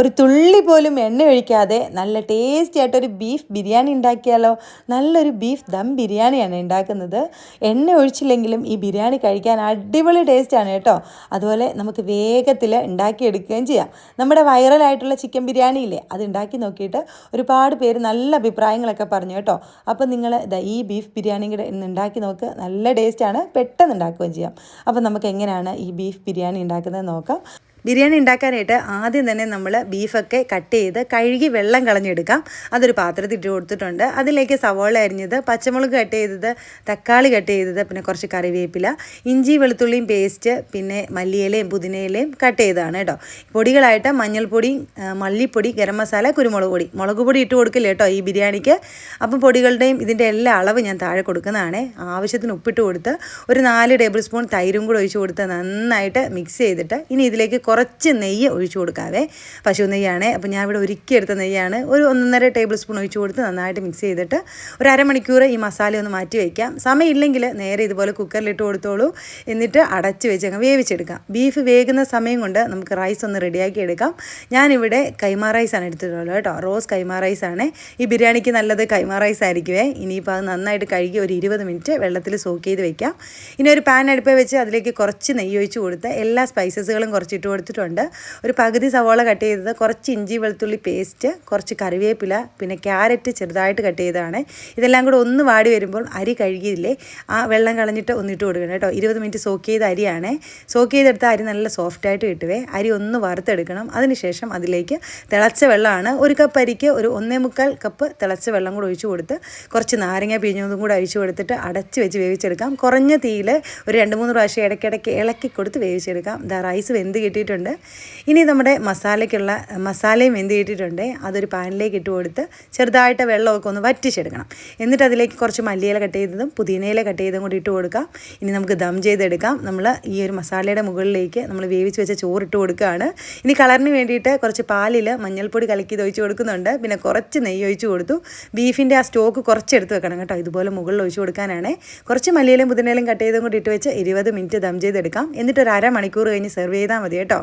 ഒരു തുള്ളി പോലും എണ്ണ ഒഴിക്കാതെ നല്ല ടേസ്റ്റി ആയിട്ടൊരു ബീഫ് ബിരിയാണി ഉണ്ടാക്കിയാലോ? നല്ലൊരു ബീഫ് ദം ബിരിയാണിയാണ് ഉണ്ടാക്കുന്നത്. എണ്ണ ഒഴിച്ചില്ലെങ്കിലും ഈ ബിരിയാണി കഴിക്കാൻ അടിപൊളി ടേസ്റ്റാണ് കേട്ടോ. അതുപോലെ നമുക്ക് വേഗത്തിൽ ഉണ്ടാക്കിയെടുക്കുകയും ചെയ്യാം. നമ്മുടെ വൈറലായിട്ടുള്ള ചിക്കൻ ബിരിയാണി ഇല്ലേ? അത് ഉണ്ടാക്കി നോക്കിയിട്ട് ഒരുപാട് പേര് നല്ല അഭിപ്രായങ്ങളൊക്കെ പറഞ്ഞു കേട്ടോ. അപ്പോൾ നിങ്ങൾ ഈ ബീഫ് ബിരിയാണി ഉണ്ടാക്കി നോക്ക്. നല്ല ടേസ്റ്റാണ് പെട്ടെന്ന് ഉണ്ടാക്കുകയും ചെയ്യാം. അപ്പോൾ നമുക്ക് എങ്ങനെയാണ് ഈ ബീഫ് ബിരിയാണി ഉണ്ടാക്കുന്നത് നോക്കാം. ബിരിയാണി ഉണ്ടാക്കാനായിട്ട് ആദ്യം തന്നെ നമ്മൾ ബീഫൊക്കെ കട്ട് ചെയ്ത് കഴുകി വെള്ളം കളഞ്ഞെടുക്കാം. അതൊരു പാത്രത്തിൽ ഇട്ട് കൊടുത്തിട്ടുണ്ട്. അതിലേക്ക് സവോള അരിഞ്ഞത് പച്ചമുളക് കട്ട് ചെയ്തത് തക്കാളി കട്ട് ചെയ്തത് പിന്നെ കുറച്ച് കറിവേപ്പില ഇഞ്ചി വെളുത്തുള്ളിയും പേസ്റ്റ് പിന്നെ മല്ലിയിലയും പുതിനയിലയും കട്ട് ചെയ്തതാണ് കേട്ടോ. പൊടികളായിട്ട് മഞ്ഞൾപ്പൊടി മല്ലിപ്പൊടി ഗരം മസാല കുരുമുളക് പൊടി. മുളക് പൊടി ഇട്ട് കൊടുക്കില്ല കേട്ടോ ഈ ബിരിയാണിക്ക്. അപ്പം പൊടികളുടെയും ഇതിന്റെ എല്ലാ അളവ് ഞാൻ താഴെ കൊടുക്കുന്നതാണ്. ആവശ്യത്തിന് ഉപ്പിട്ട് കൊടുത്ത് ഒരു നാല് ടേബിൾ സ്പൂൺ തൈരും കൂടെ ഒഴിച്ച് കൊടുത്ത് നന്നായിട്ട് മിക്സ് ചെയ്തിട്ട് ഇനി ഇതിലേക്ക് കുറച്ച് നെയ്യ് ഒഴിച്ചു കൊടുക്കാവേ. പശു നെയ്യാണ്. അപ്പോൾ ഞാൻ ഇവിടെ ഒരുക്കി എടുത്ത നെയ്യാണ്. ഒരു ഒന്നര ടേബിൾ സ്പൂൺ ഒഴിച്ചു കൊടുത്ത് നന്നായിട്ട് മിക്സ് ചെയ്തിട്ട് ഒരു അരമണിക്കൂർ ഈ മസാല ഒന്ന് മാറ്റി വയ്ക്കാം. സമയമില്ലെങ്കിൽ നേരെ ഇതുപോലെ കുക്കറിലിട്ട് കൊടുത്തോളൂ. എന്നിട്ട് അടച്ച് വെച്ച് അങ്ങ് വേവിച്ചെടുക്കാം. ബീഫ് വേകുന്ന സമയം കൊണ്ട് നമുക്ക് റൈസ് ഒന്ന് റെഡിയാക്കി എടുക്കാം. ഞാനിവിടെ കൈമാ റൈസാണ് എടുത്തിട്ടുള്ളത് കേട്ടോ. റോസ് കൈമാ റൈസാണ് ഈ ബിരിയാണിക്ക് നല്ലത് കൈമാ റൈസ് ആയിരിക്കുമേ ഇനിയിപ്പോൾ അത് നന്നായിട്ട് കഴുകി ഒരു ഇരുപത് മിനിറ്റ് വെള്ളത്തിൽ സോക്ക് ചെയ്ത് വെക്കാം. ഇനി ഒരു പാൻ അടുപ്പേ വെച്ച് അതിലേക്ക് കുറച്ച് നെയ്യ് ഒഴിച്ച് കൊടുത്ത് എല്ലാ സ്പൈസസുകളും കുറച്ച് ഇട്ട് കൊടുത്തിട്ടുണ്ട്. ഒരു പകുതി സവോള കട്ട് ചെയ്തത് കുറച്ച് ഇഞ്ചി വെളുത്തുള്ളി പേസ്റ്റ് കുറച്ച് കറിവേപ്പില പിന്നെ ക്യാരറ്റ് ചെറുതായിട്ട് കട്ട് ചെയ്തതാണ്. ഇതെല്ലാം കൂടെ ഒന്ന് വാടി വരുമ്പോൾ അരി കഴുകിയില്ലേ ആ വെള്ളം കളഞ്ഞിട്ട് ഒന്നിട്ട് കൊടുക്കണം കേട്ടോ. ഇരുപത് മിനിറ്റ് സോക്ക് ചെയ്ത അരിയാണ്. സോക്ക് ചെയ്തെടുത്ത അരി നല്ല സോഫ്റ്റായിട്ട് കിട്ടുവേ. അരി ഒന്ന് വറുത്തെടുക്കണം. അതിനുശേഷം അതിലേക്ക് തിളച്ച വെള്ളമാണ്. ഒരു കപ്പ് അരിക്ക് ഒരു ഒന്നേ മുക്കാൽ കപ്പ് തിളച്ച വെള്ളം കൂടെ ഒഴിച്ചു കൊടുത്ത് കുറച്ച് നാരങ്ങ പിഴിഞ്ഞതും കൂടെ അഴിച്ചു കൊടുത്തിട്ട് അടച്ച് വെച്ച് വേവിച്ചെടുക്കാം. കുറഞ്ഞ തീയിൽ ഒരു രണ്ട് മൂന്ന് പ്രാവശ്യം ഇടയ്ക്കിടയ്ക്ക് ഇളക്കി കൊടുത്ത് വേവിച്ചെടുക്കാം. ഇതാ റൈസ് വെന്ത് കിട്ടിയിട്ടുണ്ട്. ഇനി നമ്മുടെ മസാലയ്ക്കുള്ള മസാലയും വെന്ത് കിട്ടിയിട്ടുണ്ട് അതൊരു പാനിലേക്ക് ഇട്ട് കൊടുത്ത് ചെറുതായിട്ട് വെള്ളമൊക്കെ ഒന്ന് വറ്റിച്ചെടുക്കണം. എന്നിട്ട് അതിലേക്ക് കുറച്ച് മല്ലിയില കട്ട് ചെയ്തതും പുതിനയില കട്ട് ചെയ്തതും കൂടി ഇട്ട് കൊടുക്കാം. ഇനി നമുക്ക് ദം ചെയ്തെടുക്കാം. നമ്മൾ ഈ ഒരു മസാലയുടെ മുകളിലേക്ക് നമ്മൾ വേവിച്ച് വെച്ച ചോറിട്ട് കൊടുക്കുകയാണ്. ഇനി കളറിന് വേണ്ടിയിട്ട് കുറച്ച് പാലിൽ മഞ്ഞൾപ്പൊടി കലക്കി ഒഴിച്ച് കൊടുക്കുന്നുണ്ട്. പിന്നെ കുറച്ച് നെയ്യ് ഒഴിച്ച് കൊടുത്തു. ബീഫിന്റെ ആ സ്റ്റോക്ക് കുറച്ച് എടുത്ത് വെക്കണം കേട്ടോ. ഇതുപോലെ മുകളിൽ ഒഴിച്ച് കൊടുക്കാനാണ്. കുറച്ച് മല്ലിയിലും പുതിനയിലും കട്ട് ചെയ്തും കൂടി ഇട്ട് വെച്ച് ഇരുപത് മിനിറ്റ് ദം ചെയ്തെടുക്കാം. എന്നിട്ട് ഒരു അരമണിക്കൂർ കഴിഞ്ഞ് സെർവ് ചെയ്താൽ മതി കേട്ടോ.